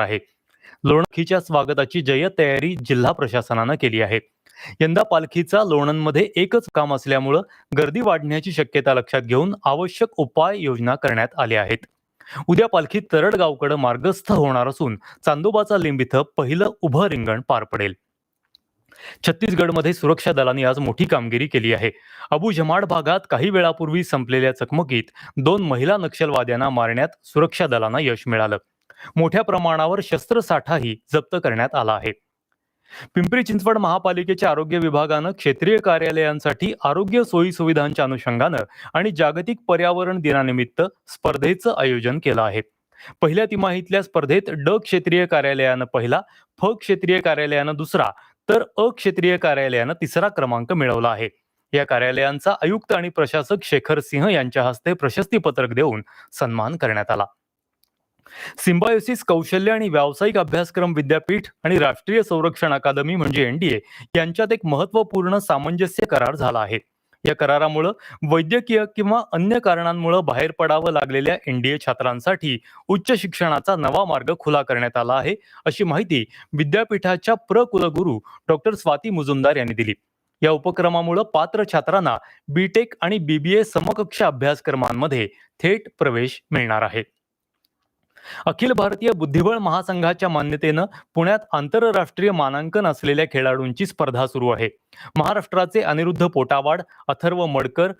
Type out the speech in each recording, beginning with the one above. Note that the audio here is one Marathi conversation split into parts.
आहे. लोणखीच्या स्वागताची जय तयारी जिल्हा प्रशासनानं केली आहे. यंदा पालखीचा लोणंदमध्ये एकच काम असल्यामुळं गर्दी वाढण्याची शक्यता लक्षात घेऊन आवश्यक उपाय योजना करण्यात आल्या आहेत. उद्या पालखी तरडगावकडे मार्गस्थ होणार असून चांदोबाचा लिंब इथं पहिलं उभं रिंगण पार पडेल. छत्तीसगडमध्ये सुरक्षा दलांनी आज मोठी कामगिरी केली आहे. अबू जमाड भागात काही वेळापूर्वी संपलेल्या चकमकीत दोन महिला नक्षलवाद्यांना मारण्यात सुरक्षा दलांना यश मिळालं. मोठ्या प्रमाणावर शस्त्रसाठाही जप्त करण्यात आला आहे. पिंपरी चिंचवड महापालिकेच्या आरोग्य विभागानं क्षेत्रीय कार्यालयांसाठी आरोग्य सोयी सुविधांच्या अनुषंगानं आणि जागतिक पर्यावरण दिनानिमित्त स्पर्धेचं आयोजन केलं आहे. पहिल्या तिमाहीतल्या स्पर्धेत ड क्षेत्रीय कार्यालयानं पहिला फ क्षेत्रीय कार्यालयानं दुसरा तर अ क्षेत्रीय कार्यालयानं तिसरा क्रमांक मिळवला आहे. या कार्यालयांचा आयुक्त आणि प्रशासक शेखर सिंह यांच्या हस्ते प्रशस्तीपत्रक देऊन सन्मान करण्यात आला. सिम्बायोसिस कौशल्य आणि व्यावसायिक अभ्यासक्रम विद्यापीठ आणि राष्ट्रीय संरक्षण अकादमी म्हणजे एनडीए यांच्यात एक महत्त्वपूर्ण सामंजस्य करार झाला आहे. या करारामुळं वैद्यकीय किंवा अन्य कारणांमुळे बाहेर पडावं लागलेल्या एनडीए छात्रांसाठी उच्च शिक्षणाचा नवा मार्ग खुला करण्यात आला आहे अशी माहिती विद्यापीठाच्या प्र कुलगुरू डॉक्टर स्वाती मुजुमदार यांनी दिली. या उपक्रमामुळे पात्र छात्रांना बीटेक आणि बीबीए समकक्ष अभ्यासक्रमांमध्ये थेट प्रवेश मिळणार आहे. अखिल भारतीय बुद्धिबळ महासंघाच्या मान्यतेनं पुण्यात आंतरराष्ट्रीय मानांकन असलेल्या खेळाडूंची स्पर्धा सुरू आहे. महाराष्ट्राचे अनिरुद्ध पोटावाड अथर्व मडकर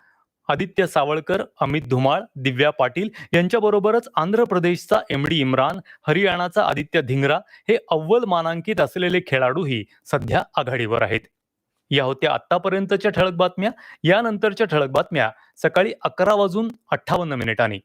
आदित्य सावळकर अमित धुमाळ दिव्या पाटील यांच्याबरोबरच आंध्र प्रदेशचा एम डी इम्रान हरियाणाचा आदित्य धिंगरा हे अव्वल मानांकित असलेले खेळाडूही सध्या आघाडीवर आहेत. या होत्या आतापर्यंतच्या ठळक बातम्या. यानंतरच्या ठळक बातम्या सकाळी अकरा वाजून अठ्ठावन्न मिनिटांनी.